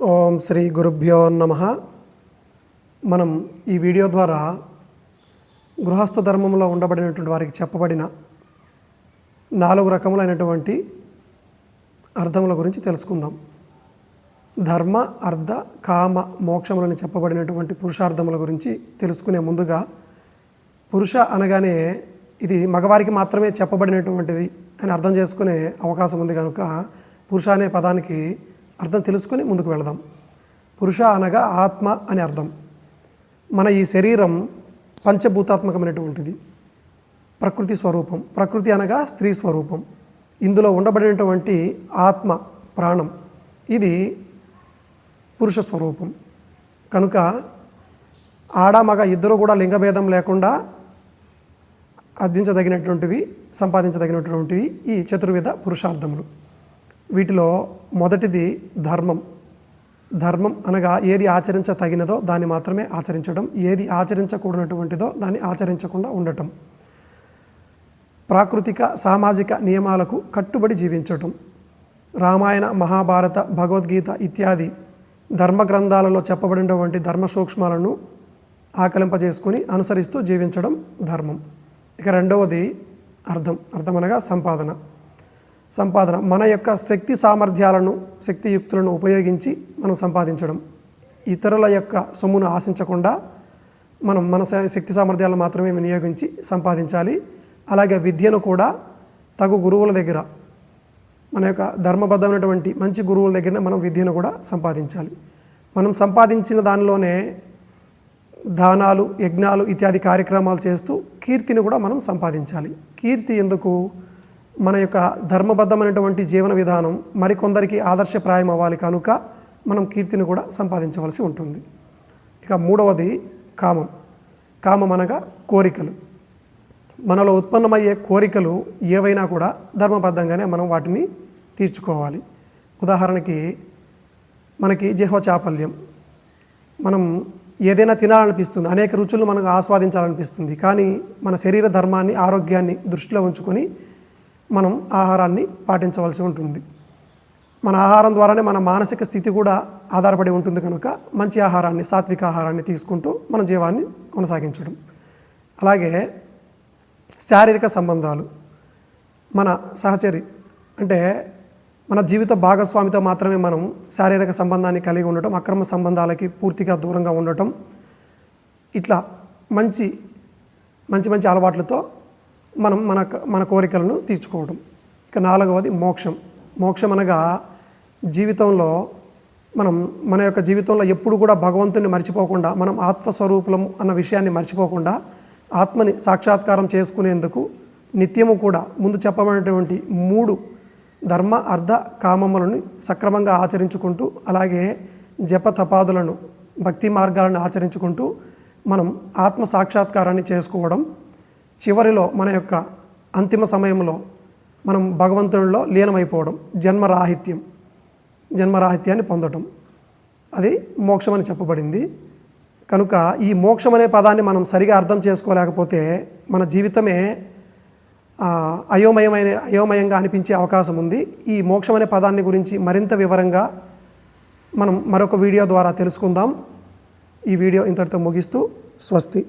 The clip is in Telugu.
ఓం శ్రీ గురుభ్యో నమ. మనం ఈ వీడియో ద్వారా గృహస్థ ధర్మంలో ఉండబడినటువంటి వారికి చెప్పబడిన నాలుగు రకములైనటువంటి అర్థముల గురించి తెలుసుకుందాం. ధర్మ అర్థ కామ మోక్షములని చెప్పబడినటువంటి పురుషార్థముల గురించి తెలుసుకునే ముందుగా పురుష అనగానే ఇది మగవారికి మాత్రమే చెప్పబడినటువంటిది అని అర్థం చేసుకునే అవకాశం ఉంది కనుక పురుష అనే పదానికి అర్థం తెలుసుకుని ముందుకు వెళదాం. పురుష అనగా ఆత్మ అని అర్థం. మన ఈ శరీరం పంచభూతాత్మకమైనటువంటిది. ప్రకృతి స్వరూపం. ప్రకృతి అనగా స్త్రీ స్వరూపం. ఇందులో ఉండబడినటువంటి ఆత్మ ప్రాణం ఇది పురుష స్వరూపం. కనుక ఆడ మగ ఇద్దరు కూడా లింగభేదం లేకుండా అర్థించదగినటువంటివి సంపాదించదగినటువంటివి ఈ చతుర్విధ పురుషార్థములు. వీటిలో మొదటిది ధర్మం. ధర్మం అనగా ఏది ఆచరించతగినదో దాన్ని మాత్రమే ఆచరించడం. ఏది ఆచరించకూడనటువంటిదో దాన్ని ఆచరించకుండా ఉండటం. ప్రాకృతిక సామాజిక నియమాలకు కట్టుబడి జీవించటం. రామాయణ మహాభారత భగవద్గీత ఇత్యాది ధర్మ గ్రంథాలలో చెప్పబడినటువంటి ధర్మ సూక్ష్మాలను ఆకలింపజేసుకుని అనుసరిస్తూ జీవించడం ధర్మం. ఇక రెండవది అర్థం. అర్థం అనగా సంపాదన. సంపాదన మన యొక్క శక్తి సామర్థ్యాలను శక్తియుక్తులను ఉపయోగించి మనం సంపాదించడం. ఇతరుల యొక్క సొమ్మును ఆశించకుండా మనం మన శ- శక్తి సామర్థ్యాలను మాత్రమే వినియోగించి సంపాదించాలి. అలాగే విద్యను కూడా తగు గురువుల దగ్గర మన యొక్క ధర్మబద్ధమైనటువంటి మంచి గురువుల దగ్గర మనం విద్యను కూడా సంపాదించాలి. మనం సంపాదించిన దానిలోనే దానాలు యజ్ఞాలు ఇత్యాది కార్యక్రమాలు చేస్తూ కీర్తిని కూడా మనం సంపాదించాలి. కీర్తి ఎందుకు? మన యొక్క ధర్మబద్ధమైనటువంటి జీవన విధానం మరికొందరికి ఆదర్శప్రాయం అవ్వాలి కనుక మనం కీర్తిని కూడా సంపాదించవలసి ఉంటుంది. ఇక మూడవది కామం. కామం అనగా కోరికలు. మనలో ఉత్పన్నమయ్యే కోరికలు ఏవైనా కూడా ధర్మబద్ధంగానే మనం వాటిని తీర్చుకోవాలి. ఉదాహరణకి మనకి జిహ్వ చాపల్యం. మనం ఏదైనా తినాలనిపిస్తుంది అనేక రుచులు మనకు ఆస్వాదించాలనిపిస్తుంది కానీ మన శరీర ధర్మాన్ని ఆరోగ్యాన్ని దృష్టిలో ఉంచుకొని మనం ఆహారాన్ని పాటించవలసి ఉంటుంది. మన ఆహారం ద్వారానే మన మానసిక స్థితి కూడా ఆధారపడి ఉంటుంది కనుక మంచి ఆహారాన్ని సాత్విక ఆహారాన్ని తీసుకుంటూ మన జీవాన్ని కొనసాగించడం. అలాగే శారీరక సంబంధాలు. మన సహచరి అంటే మన జీవిత భాగస్వామితో మాత్రమే మనం శారీరక సంబంధాన్ని కలిగి ఉండటం అక్రమ సంబంధాలకి పూర్తిగా దూరంగా ఉండటం ఇట్లా మంచి మంచి మంచి అలవాట్లతో మనం మన మన కోరికలను తీర్చుకోవడం ఇక నాలుగవది మోక్షం. మోక్షం అనగా జీవితంలో మనం మన యొక్క జీవితంలో ఎప్పుడు కూడా భగవంతుని మర్చిపోకుండా మనం ఆత్మస్వరూపులం అన్న విషయాన్ని మర్చిపోకుండా ఆత్మని సాక్షాత్కారం చేసుకునేందుకు నిత్యము కూడా ముందు చెప్పబడినటువంటి మూడు ధర్మ అర్థ కామములను సక్రమంగా ఆచరించుకుంటూ అలాగే జప తపాదులను భక్తి మార్గాలను ఆచరించుకుంటూ మనం ఆత్మ సాక్షాత్కారాన్ని చేసుకోవడం చివరిలో మన యొక్క అంతిమ సమయంలో మనం భగవంతునిలో లీనమైపోవడం జన్మరాహిత్యం. జన్మరాహిత్యాన్ని పొందటం. అది మోక్షం అని చెప్పబడింది. కనుక ఈ మోక్షం అనే పదాన్ని మనం సరిగా అర్థం చేసుకోలేకపోతే మన జీవితమే అయోమయమైన అయోమయంగా అనిపించే అవకాశం ఉంది. ఈ మోక్షం అనే పదాన్ని గురించి మరింత వివరంగా మనం మరొక వీడియో ద్వారా తెలుసుకుందాం. ఈ వీడియో ఇంతటితో ముగిస్తూ స్వస్తి.